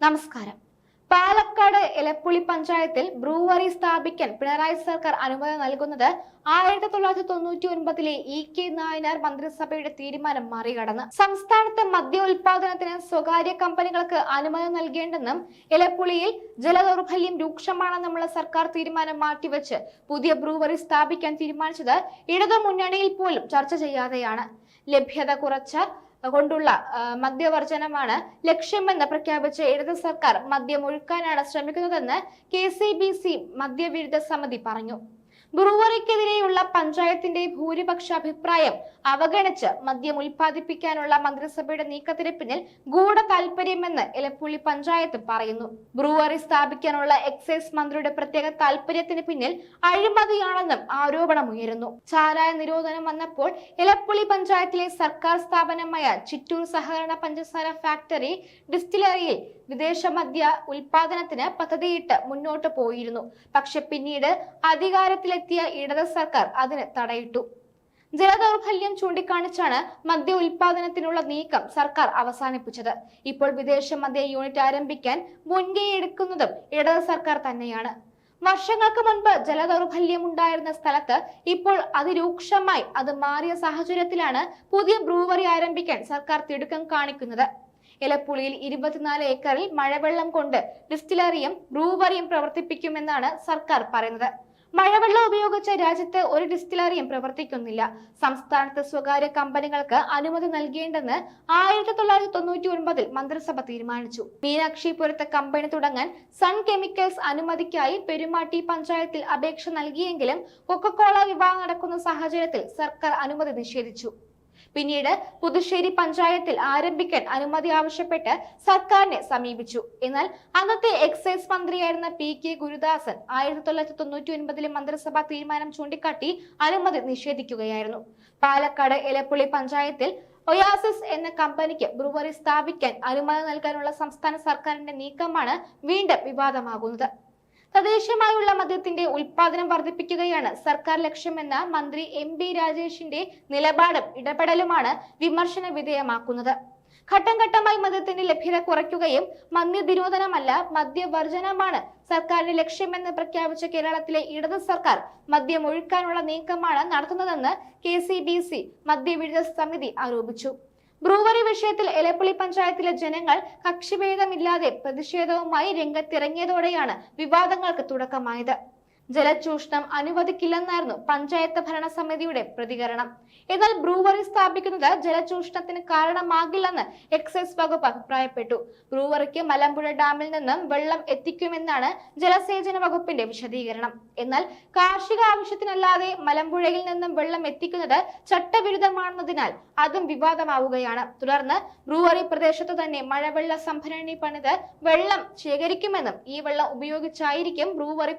നമസ്കാരം. പാലക്കാട് ഇലപ്പുളി പഞ്ചായത്തിൽ ബ്രൂവറി സ്ഥാപിക്കാൻ പിണറായി സർക്കാർ അനുമതി നൽകുന്നത് ആയിരത്തി തൊള്ളായിരത്തി തൊണ്ണൂറ്റി ഒൻപതിലെ ഇ കെ നായനാർ മന്ത്രിസഭയുടെ തീരുമാനം മറികടന്ന്. സംസ്ഥാനത്ത് മദ്യ ഉൽപാദനത്തിന് സ്വകാര്യ കമ്പനികൾക്ക് അനുമതി നൽകേണ്ടെന്നും ഇലപ്പുളിയിൽ ജലദൗർബല്യം രൂക്ഷമാണെന്നുമുള്ള സർക്കാർ തീരുമാനം മാറ്റിവെച്ച് പുതിയ ബ്രൂവറി സ്ഥാപിക്കാൻ തീരുമാനിച്ചത് ഇടതു മുന്നണിയിൽ പോലും ചർച്ച ചെയ്യാതെയാണ്. ലഭ്യത കുറച്ച കൊണ്ടുള്ള മദ്യവർജനമാണ് ലക്ഷ്യമെന്ന് പ്രഖ്യാപിച്ച ഇടത് സർക്കാർ മദ്യം ഒഴുക്കാനാണ് ശ്രമിക്കുന്നതെന്ന് കെ സി ബി സി മദ്യവിരുദ്ധ സമിതി പറഞ്ഞു. ബ്രൂവറിക്കെതിരെയുള്ള പഞ്ചായത്തിന്റെ ഭൂരിപക്ഷ അഭിപ്രായം അവഗണിച്ച് മദ്യം ഉൽപ്പാദിപ്പിക്കാനുള്ള മന്ത്രിസഭയുടെ നീക്കത്തിന് പിന്നിൽ ഗൂഢ താൽപര്യമെന്ന് ഇലപ്പുള്ളി പഞ്ചായത്ത് പറയുന്നു. ബ്രൂവറി സ്ഥാപിക്കാനുള്ള എക്സൈസ് മന്ത്രിയുടെ പ്രത്യേക താൽപര്യത്തിന് പിന്നിൽ അഴിമതിയാണെന്നും ആരോപണമുയരുന്നു ചാരായ നിരോധനം വന്നപ്പോൾ ഇലപ്പുള്ളി പഞ്ചായത്തിലെ സർക്കാർ സ്ഥാപനമായ ചിറ്റൂർ സഹകരണ പഞ്ചസാര ഫാക്ടറി ഡിസ്റ്റിലറിയിൽ വിദേശ മദ്യ ഉൽപാദനത്തിന് പദ്ധതിയിട്ട് മുന്നോട്ട് പോയിരുന്നു. പക്ഷെ പിന്നീട് അധികാരത്തിലെത്തിയ ഇടത് സർക്കാർ അതിന് തടയിട്ടു. ജലദൗർബല്യം ചൂണ്ടിക്കാണിച്ചാണ് മദ്യ ഉൽപാദനത്തിനുള്ള നീക്കം സർക്കാർ അവസാനിപ്പിച്ചത്. ഇപ്പോൾ വിദേശ മദ്യ യൂണിറ്റ് ആരംഭിക്കാൻ മുൻകൈ എടുക്കുന്നതും ഇടത് സർക്കാർ തന്നെയാണ്. വർഷങ്ങൾക്ക് മുൻപ് ജലദൗർബല്യം ഉണ്ടായിരുന്ന സ്ഥലത്ത് ഇപ്പോൾ അതിരൂക്ഷമായി അത് മാറിയ സാഹചര്യത്തിലാണ് പുതിയ ബ്രൂവറി ആരംഭിക്കാൻ സർക്കാർ തിടുക്കം കാണിക്കുന്നത്. എലപ്പുളിയിൽ ഇരുപത്തിനാല് ഏക്കറിൽ മഴവെള്ളം കൊണ്ട് ഡിസ്റ്റിലറിയും ബ്രൂവറിയും പ്രവർത്തിപ്പിക്കുമെന്നാണ് സർക്കാർ പറയുന്നത്. മഴവെള്ളം ഉപയോഗിച്ച് രാജ്യത്ത് ഒരു ഡിസ്റ്റിലറിയും പ്രവർത്തിക്കുന്നില്ല. സംസ്ഥാനത്ത് സ്വകാര്യ കമ്പനികൾക്ക് അനുമതി നൽകേണ്ടെന്ന് ആയിരത്തി തൊള്ളായിരത്തി തൊണ്ണൂറ്റി ഒൻപതിൽ മന്ത്രിസഭ തീരുമാനിച്ചു. മീനാക്ഷിപുരത്ത് കമ്പനി തുടങ്ങാൻ സൺ കെമിക്കൽസ് അനുമതിക്കായി പെരുമാട്ടി പഞ്ചായത്തിൽ അപേക്ഷ നൽകിയെങ്കിലും കൊക്കക്കോള വിവാഹം നടക്കുന്ന സാഹചര്യത്തിൽ സർക്കാർ അനുമതി നിഷേധിച്ചു. പിന്നീട് പുതുശ്ശേരി പഞ്ചായത്തിൽ ആരംഭിക്കാൻ അനുമതി ആവശ്യപ്പെട്ട് സർക്കാരിനെ സമീപിച്ചു. എന്നാൽ അന്നത്തെ എക്സൈസ് മന്ത്രിയായിരുന്ന പി കെ ഗുരുദാസൻ ആയിരത്തി തൊള്ളായിരത്തി തൊണ്ണൂറ്റി ഒൻപതിലെ മന്ത്രിസഭാ തീരുമാനം ചൂണ്ടിക്കാട്ടി അനുമതി നിഷേധിക്കുകയായിരുന്നു. പാലക്കാട് എലപ്പുള്ളി പഞ്ചായത്തിൽ ഒയാസിസ് എന്ന കമ്പനിക്ക് ബ്രൂവറി സ്ഥാപിക്കാൻ അനുമതി നൽകാനുള്ള സംസ്ഥാന സർക്കാരിന്റെ നീക്കമാണ് വീണ്ടും വിവാദമാകുന്നത്. തദ്ദേശീയമായുള്ള മദ്യത്തിന്റെ ഉൽപാദനം വർദ്ധിപ്പിക്കുകയാണ് സർക്കാർ ലക്ഷ്യമെന്ന മന്ത്രി എം ബി രാജേഷിന്റെ നിലപാടും ഇടപെടലുമാണ് വിമർശന വിധേയമാക്കുന്നത്. ഘട്ടം ഘട്ടമായി മദ്യത്തിന്റെ ലഭ്യത കുറയ്ക്കുകയും മദ്യനിരോധനമല്ല മദ്യവർജനമാണ് സർക്കാരിന്റെ ലക്ഷ്യമെന്ന് പ്രഖ്യാപിച്ച കേരളത്തിലെ ഇടത് സർക്കാർ മദ്യം ഒഴുക്കാനുള്ള നീക്കമാണ് നടത്തുന്നതെന്ന് കെ സി ബി സി മദ്യവിരുദ്ധ സമിതി ആരോപിച്ചു. ബ്രൂവറി വിഷയത്തിൽ എലപ്പള്ളി പഞ്ചായത്തിലെ ജനങ്ങൾ കക്ഷിഭേദമില്ലാതെ പ്രതിഷേധവുമായി രംഗത്തിറങ്ങിയതോടെയാണ് വിവാദങ്ങൾക്ക് തുടക്കമായത്. ജലചൂഷണം അനുവദിക്കില്ലെന്നായിരുന്നു പഞ്ചായത്ത് ഭരണസമിതിയുടെ പ്രതികരണം. എന്നാൽ ബ്രൂവറി സ്ഥാപിക്കുന്നത് ജലചൂഷണത്തിന് കാരണമാകില്ലെന്ന് എക്സൈസ് വകുപ്പ് അഭിപ്രായപ്പെട്ടു. ബ്രൂവറിക്ക് മലമ്പുഴ ഡാമിൽ നിന്നും വെള്ളം എത്തിക്കുമെന്നാണ് ജലസേചന വകുപ്പിന്റെ വിശദീകരണം. എന്നാൽ കാർഷിക ആവശ്യത്തിനല്ലാതെ മലമ്പുഴയിൽ നിന്നും വെള്ളം എത്തിക്കുന്നത് ചട്ടവിരുദ്ധമാണെന്നതിനാൽ അതും വിവാദമാവുകയാണ്. തുടർന്ന് ബ്രൂവറി പ്രദേശത്ത് തന്നെ മഴവെള്ള സംഭരണി പണിത് വെള്ളം ശേഖരിക്കുമെന്നും ഈ വെള്ളം ഉപയോഗിച്ചായിരിക്കും ബ്രൂവറി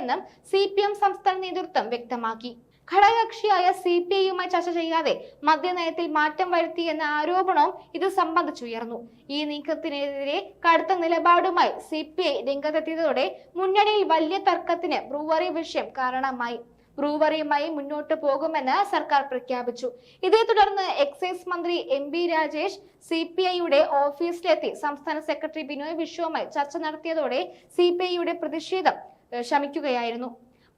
പ്രവർത്തിക്കുകയെന്നും സി പി എം സംസ്ഥാന നേതൃത്വം വ്യക്തമാക്കി. ഘടകകക്ഷിയായ സി പി ഐയുമായി ചർച്ച ചെയ്യാതെ മദ്യനയത്തിൽ മാറ്റം വരുത്തി എന്ന ആരോപണവും ഇത് സംബന്ധിച്ചുയർന്നു. ഈ നീക്കത്തിനെതിരെ കടുത്ത നിലപാടുമായി സി പി ഐ രംഗത്തെത്തിയതോടെ മുന്നണിയിൽ വലിയ തർക്കത്തിന് ബ്രൂവറി വിഷയം കാരണമായി. ബ്രൂവറിയുമായി മുന്നോട്ട് പോകുമെന്ന് സർക്കാർ പ്രഖ്യാപിച്ചു. ഇതേ തുടർന്ന് എക്സൈസ് മന്ത്രി M B Rajesh C P ഐയുടെ ഓഫീസിലെത്തി സംസ്ഥാന സെക്രട്ടറി ബിനോയ് വിശ്വവുമായി ചർച്ച നടത്തിയതോടെ സി പി ഐയുടെ പ്രതിഷേധം ശമിക്കുകയായിരുന്നു.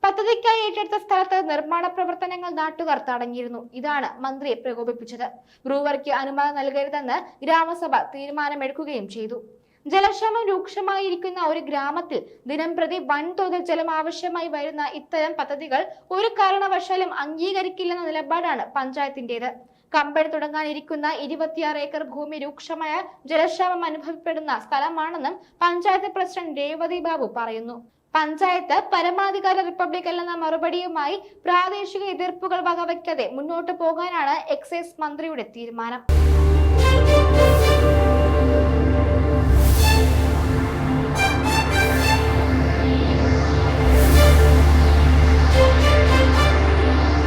പദ്ധതിക്കായി ഏറ്റെടുത്ത സ്ഥലത്ത് നിർമ്മാണ പ്രവർത്തനങ്ങൾ നാട്ടുകാർ തടഞ്ഞിരുന്നു. ഇതാണ് മന്ത്രിയെ പ്രകോപിപ്പിച്ചത്. ബ്രൂവർക്ക് അനുമതി നൽകരുതെന്ന് ഗ്രാമസഭ തീരുമാനമെടുക്കുകയും ചെയ്തു. ജലക്ഷാമം രൂക്ഷമായിരിക്കുന്ന ഒരു ഗ്രാമത്തിൽ ദിനംപ്രതി വൻതോതിൽ ജലം ആവശ്യമായി വരുന്ന ഇത്തരം പദ്ധതികൾ ഒരു കാരണവശാലും അംഗീകരിക്കില്ലെന്ന നിലപാടാണ് പഞ്ചായത്തിന്റേത് കമ്പനി തുടങ്ങാനിരിക്കുന്ന ഇരുപത്തിയാറ് ഏക്കർ ഭൂമി രൂക്ഷമായ ജലക്ഷാമം അനുഭവപ്പെടുന്ന സ്ഥലമാണെന്നും പഞ്ചായത്ത് പ്രസിഡന്റ് രേവതി ബാബു പറയുന്നു. പഞ്ചായത്ത് പരമാധികാര റിപ്പബ്ലിക് അല്ലെന്ന മറുപടിയുമായി പ്രാദേശിക എതിർപ്പുകൾ വകവയ്ക്കാതെ മുന്നോട്ട് പോകാനാണ് എക്സൈസ് മന്ത്രിയുടെ തീരുമാനം.